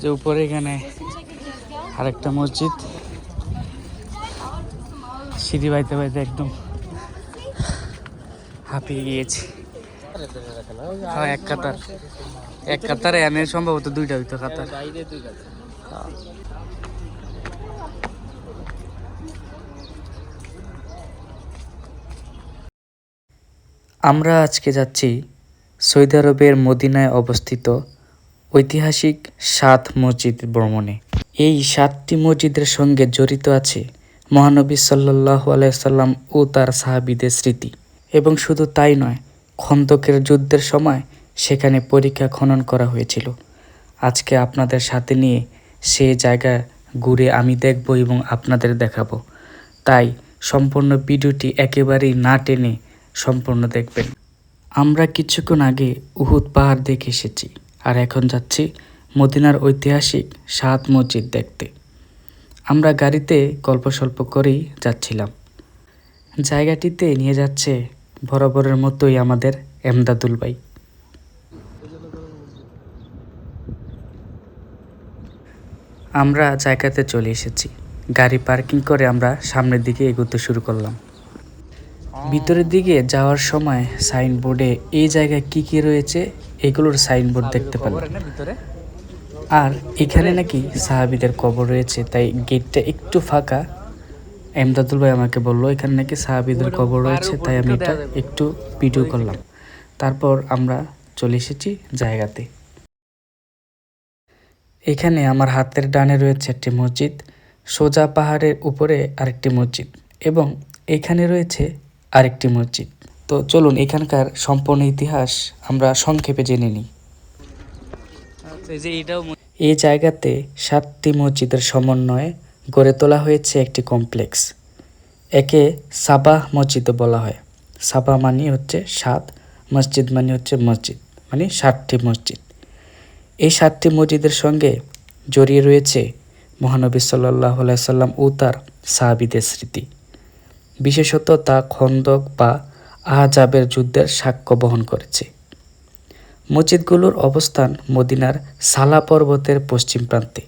যে উপরে এখানে আরেকটা মসজিদ সিঁড়ি বাইতে বাইতে একদম হাঁপিয়ে গিয়েছি এক কাতার, এক কাতারে এনে সম্ভবত দুইটা হইতো কাতার। আমরা আজকে যাচ্ছি সৌদি আরবের মদিনায় অবস্থিত ঐতিহাসিক সাত মসজিদ ভ্রমণে। এই সাতটি মসজিদের সঙ্গে জড়িত আছে মহানবী সাল্লাহ আলাইসাল্লাম ও তার সাহাবিদের স্মৃতি। এবং শুধু তাই নয়, খন্দকের যুদ্ধের সময় সেখানে পরীক্ষা খনন করা হয়েছিল। আজকে আপনাদের সাথে নিয়ে সে জায়গা ঘুরে আমি দেখব এবং আপনাদের দেখাবো। তাই সম্পূর্ণ ভিডিওটি একেবারেই না টেনে সম্পূর্ণ দেখবেন। আমরা কিছুক্ষণ আগে উহুদ পাহাড় দেখে এসেছি। আর এখন যাচ্ছি মদিনার ঐতিহাসিক সাত মসজিদ দেখতে। আমরা গাড়িতে গল্প স্বল্প করেই যাচ্ছিলাম। জায়গাটিতে নিয়ে যাচ্ছে বরাবরের মতোই আমাদের এমদাদুল ভাই। আমরা জায়গাতে চলে এসেছি। গাড়ি পার্কিং করে আমরা সামনের দিকে এগোতে শুরু করলাম। ভিতরের দিকে যাওয়ার সময় সাইনবোর্ডে এই জায়গায় কি কি রয়েছে এগুলোর সাইনবোর্ড দেখতে পেলাম। আর এখানে নাকি সাহাবিদের কবর রয়েছে, তাই গেটটা একটু ফাঁকা। এমদাদুল ভাই আমাকে বলল, এখানে নাকি সাহাবিদের কবর রয়েছে, তাই আমি এটা একটু ভিডিও করলাম। তারপর আমরা চলে এসেছি জায়গাতে। এখানে আমার হাতের ডানে রয়েছে একটি মসজিদ, সোজা পাহাড়ের উপরে আরেকটি মসজিদ, এবং এখানে রয়েছে আরেকটি মসজিদ। তো চলুন এখানকার সম্পূর্ণ ইতিহাস আমরা সংক্ষেপে জেনে নিই। এই জায়গাতে সাতটি মসজিদের সমন্বয়ে গড়ে তোলা হয়েছে একটি কমপ্লেক্স। একে সাবাহ মসজিদও বলা হয়। সাবাহ মানে হচ্ছে সাত মসজিদ মানে হচ্ছে মসজিদ মানে সাতটি মসজিদ। এই সাতটি মসজিদের সঙ্গে জড়িয়ে রয়েছে মহানবী সাল্লাহ সাল্লাম ও তার সাহাবিদের স্মৃতি। বিশেষত তা খন্দক বা আহজাবের যুদ্ধের সাক্ষ্য বহন করেছে। মসজিদগুলোর অবস্থান মদিনার সালা পর্বতের পশ্চিম প্রান্তে।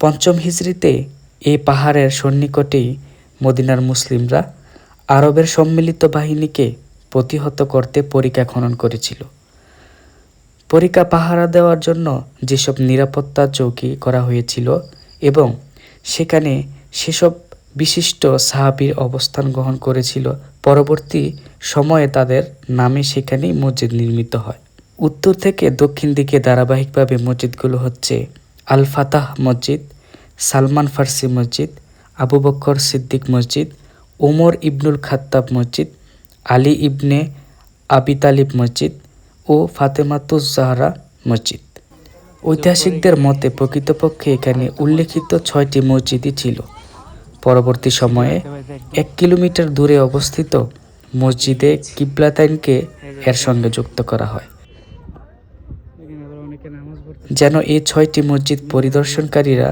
পঞ্চম হিজড়িতে এই পাহাড়ের সন্নিকটেই মদিনার মুসলিমরা আরবের সম্মিলিত বাহিনীকে প্রতিহত করতে পরিকা খনন করেছিল। পরিকা পাহারা দেওয়ার জন্য যেসব নিরাপত্তা চৌকি করা হয়েছিল এবং সেখানে সেসব বিশিষ্ট সাহাবির অবস্থান গ্রহণ করেছিল। পরবর্তী সময়ে তাদের নামে সেখানেই মসজিদ নির্মিত হয়। উত্তর থেকে দক্ষিণ দিকে ধারাবাহিকভাবে মসজিদগুলো হচ্ছে আল ফাতাহ মসজিদ, সালমান ফার্সি মসজিদ, আবু বক্কর সিদ্দিক মসজিদ, ওমর ইবনুল খাত্তাব মসজিদ, আলী ইবনে আবি তালিব মসজিদ ও ফাতেমাতুজ জাহরা মসজিদ। ঐতিহাসিকদের মতে প্রকৃতপক্ষে এখানে উল্লেখিত ছয়টি মসজিদই ছিল। পরবর্তী সময়ে এক কিলোমিটার দূরে অবস্থিত মসজিদে কিবলাতাইনকে এর সঙ্গে যুক্ত করা হয়। যেন এই ছয়টি মসজিদ পরিদর্শনকারীরা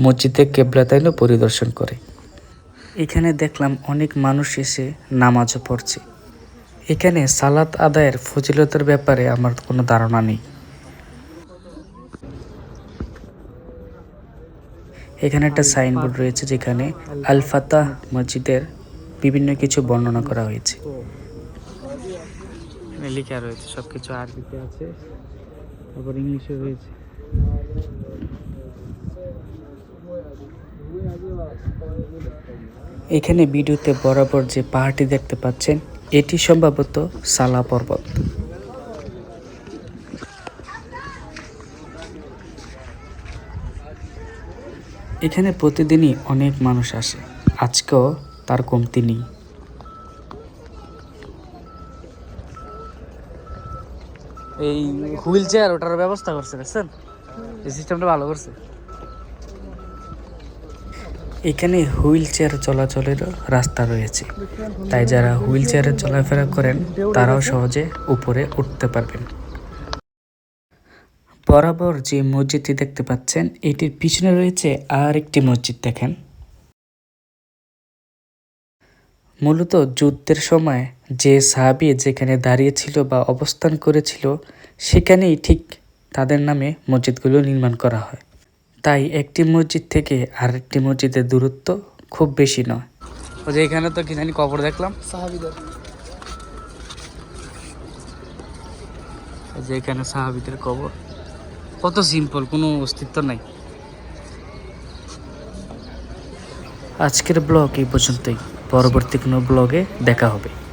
মসজিদে কেবলাতাইনও পরিদর্শন করে। এখানে দেখলাম অনেক মানুষ এসে নামাজও পড়ছে। এখানে সালাত আদায়ের ফজিলতের ব্যাপারে আমার কোনো ধারণা নেই। এখানে একটা সাইনবোর্ড রয়েছে যেখানে আল ফাতাহ মসজিদের বিভিন্ন কিছু বর্ণনা করা হয়েছে। লেখা রয়েছে সবকিছু আরবিতে আছে তারপর ইংলিশে রয়েছে। এখানে ভিডিওতে বরাবর যে পাহাড়টি দেখতে পাচ্ছেন এটি সম্ভবত সালা পর্বত। এখানে প্রতিদিনই অনেক মানুষ আসে। আজকেও তার কমতি নেই। এই হুইল চেয়ার ওটার ব্যবস্থা করছে দেখছেন? এই সিস্টেমটা ভালো করছে। এখানে হুইল চেয়ার চলাচলের রাস্তা রয়েছে। তাই যারা হুইল চেয়ারে চলাফেরা করেন তারাও সহজে উপরে উঠতে পারবেন। বরাবর যে মসজিদটি দেখতে পাচ্ছেন এটির পিছনে রয়েছে আর একটি মসজিদ দেখেন। মূলত যুদ্ধের সময় যে সাহাবি যেখানে দাঁড়িয়েছিল বা অবস্থান করেছিল সেখানেই ঠিক তাদের নামে মসজিদগুলো নির্মাণ করা হয়। তাই একটি মসজিদ থেকে আরেকটি মসজিদের দূরত্ব খুব বেশি নয়। ও যে এখানে তো কি জানি কবর দেখলাম। সাহাবিদের। যে এখানে সাহাবিদের কবর। কত সিম্পল কোনো অস্তিত্ব নাই। আজকের ব্লগ এই পর্যন্তই। পরবর্তী কোনো ব্লগে দেখা হবে।